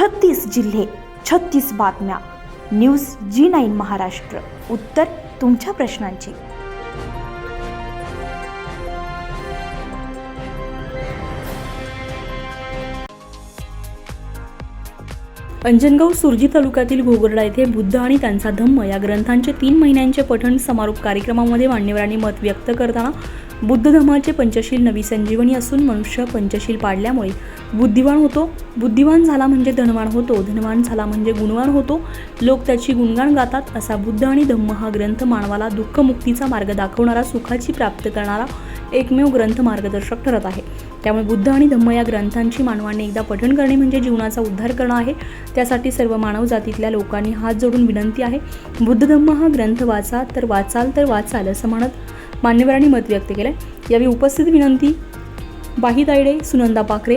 छत्तीस जिल्हे छत्तीस बातम्या. News G nine Maharashtra. उत्तर तुमच्या प्रश्नांची. अंजनगाव सुरजी तालुक्यातील घोगरडा येथे बुद्ध आणि त्यांचा धम्म या ग्रंथांचे तीन महिन्यांचे पठण समारोप कार्यक्रमामध्ये मान्यवरांनी मत व्यक्त करताना बुद्ध धम्माचे पंचशील नवी संजीवनी असून मनुष्य पंचशील पाडल्यामुळे बुद्धिवान होतो. बुद्धिवान झाला म्हणजे धनवान होतो. धनवान झाला म्हणजे गुणवान होतो. लोक त्याची गुणगान गातात असा बुद्ध आणि धम्म हा ग्रंथ मानवाला दुःखमुक्तीचा मार्ग दाखवणारा सुखाची प्राप्त करणारा एकमेव ग्रंथ मार्गदर्शक ठरत आहे. त्यामुळे बुद्ध आणि धम्म या ग्रंथांची मानवाने एकदा पठण करणे म्हणजे जीवनाचा उद्धार करणं आहे. त्यासाठी सर्व मानव जातीतल्या लोकांनी हात जोडून विनंती आहे. बुद्ध धम्म हा ग्रंथ वाचा तर वाचाल तर वाचाल असं म्हणत मान्यवरांनी मत व्यक्त केलं यावेळी उपस्थित विनंती बाही तायडे सुनंदा पाखरे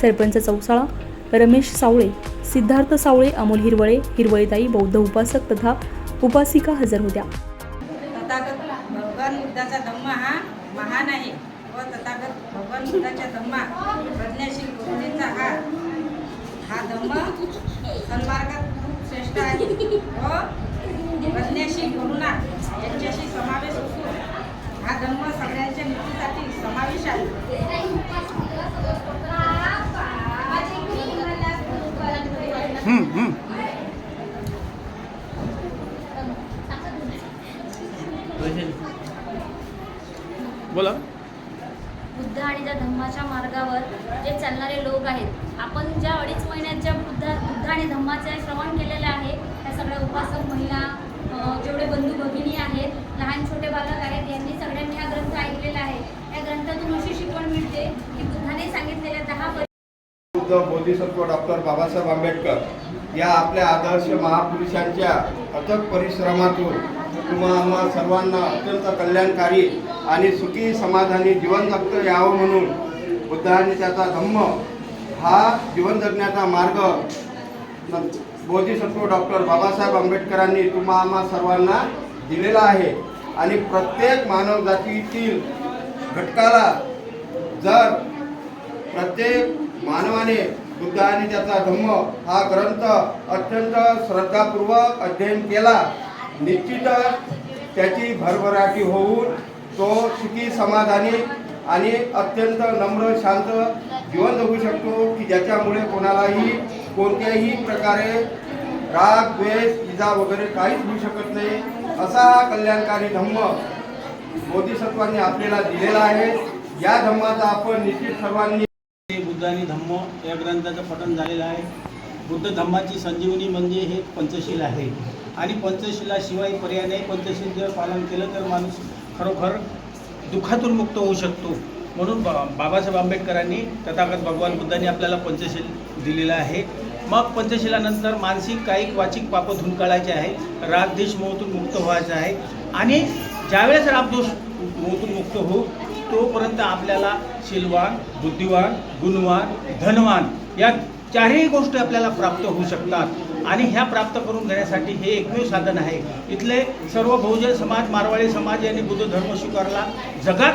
सरपंच चौसाळा रमेश सावळे सिद्धार्थ सावळे अमोल हिरवळे हिरवळीताई बौद्ध उपासक तथा उपासिका हजर होत्या. तथागत भगवान बुद्धाचा धम्म हा महान आहे व तथागत भगवान बुद्धाच्या धम्मा प्रज्ञाशील गुरुजींचा हा हा धम्म सन्मार्गात खूप श्रेष्ठ आहे व प्रज्ञाशील गुरुना यांच्याशी समावेश होतो हा धम्म सगळ्यांच्या नीतीसाठी समावेश आहे. बोला. बुद्ध आणि त्या धम्माच्या मार्गावर जे चालणारे लोक आहेत आपण ज्या अडीच महिन्यात ज्या बुद्ध बुद्ध आणि धम्माचे श्रवण केलेले आहे त्या सगळ्या उपासक महिला जेवढे बंधू भगिनी आहेत लहान छोटे बालक आहेत यांनी सगळ्यांनी हा ग्रंथ ऐकलेला आहे या ग्रंथातून अशी शिकवण मिळते की बुद्धाने सांगितलेल्या दहा बुद्ध बोधिसत्व डॉक्टर बाबासाहेब आंबेडकर या आपल्या आदर्श महापुरुषांच्या अथक परिश्रमातून तुम्हा आम्हा सर्वांना अत्यंत कल्याणकारी आणि सुखी समाधानी जीवन जगतं यावं म्हणून बुद्धाने त्याचा धम्म हा जीवन जगण्याचा मार्ग बोधिसत्व डॉक्टर बाबासाहेब आंबेडकरांनी तुम्हा आम्हा सर्वांना दिलेला आहे. आणि प्रत्येक मानव जातीतील घटकाला जर प्रत्येक मानवाने बुद्ध आणि त्याचा धम्म हा ग्रंथ अत्यंत श्रद्धापूर्वक अध्ययन केला. निश्चितच त्याची भरभराटी होऊन तो सुखी समाधानी आणि अत्यंत नम्र शांत जीवन जगू शकतो की ज्याच्यामुळे कोणालाही कोणत्याही प्रकारे राग द्वेष इजा वगैरे काहीच होऊ शकत नाही असा हा कल्याणकारी धम्म बोधिसत्वांनी आपल्याला दिलेला आहे. या धम्माचा आपण निश्चित सर्वांनी बुद्ध आणि धम्म या ग्रंथाचं पठण झालेलं आहे. बुद्ध धम्माची संजीवनी म्हणजे हे पंचशील आहे. आणि पंचशिलाशिवाय पर्याय नाही. पंचशील जर पालन केलं तर माणूस खरोखर दुःखातून मुक्त होऊ शकतो. म्हणून बा बाबासाहेब आंबेडकरांनी तथागत भगवान बुद्धांनी आपल्याला पंचशील दिलेलं आहे. मग पंचशिलानंतर मानसिक कायिक वाचिक पाप धुऊन काढायचे आहे रागदेश मोहतून मुक्त व्हायचं आहे. आणि ज्यावेळेस रागदोष मोहतून मुक्त होऊ तोपर्यंत आपल्याला शीलवान बुद्धिवान गुणवान धनवान या चारही गोष्टी आपल्याला प्राप्त होऊ शकतात. आणि ह्या प्राप्त करून घेण्यासाठी हे एकमेव साधन आहे. इथले सर्व बहुजन समाज मारवाडी समाज यांनी बुद्ध धर्म स्वीकारला. जगात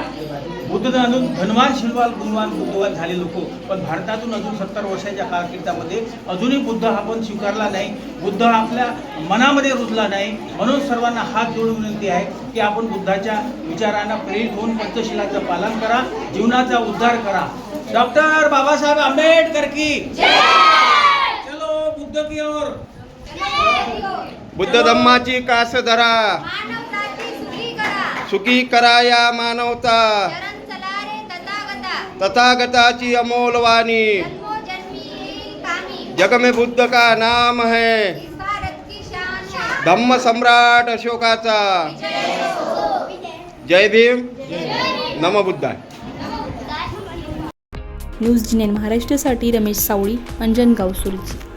बुद्ध धन धनवान शिलवाल गुणवान बुद्धवान झाले लोक पण भारतातून अजून सत्तर वर्षाच्या कारकिर्दीमध्ये अजूनही बुद्ध हा पण स्वीकारला नाही. बुद्ध आपल्या मनामध्ये रुजला नाही. म्हणून सर्वांना हात जोडून विनंती आहे की आपण बुद्धाच्या विचारांना प्रेरित होऊन पंचशिलाचं पालन करा जीवनाचा उद्धार करा. डॉक्टर बाबासाहेब आंबेडकर की. बुद्ध की ओर? बुद्ध धम्माची कास धरा सुखी करा या मानवता। तथागताची अमोल वाणी। जन्मोजन्मी यही कामी। जग में बुद्ध का नाम है। है। धम्म सम्राट अशोकाचा। जय हो भीम। नम बुद्धाय। न्यूज जी नाईन महाराष्ट्रासाठी रमेश सावळी अंजनगाव सुरजी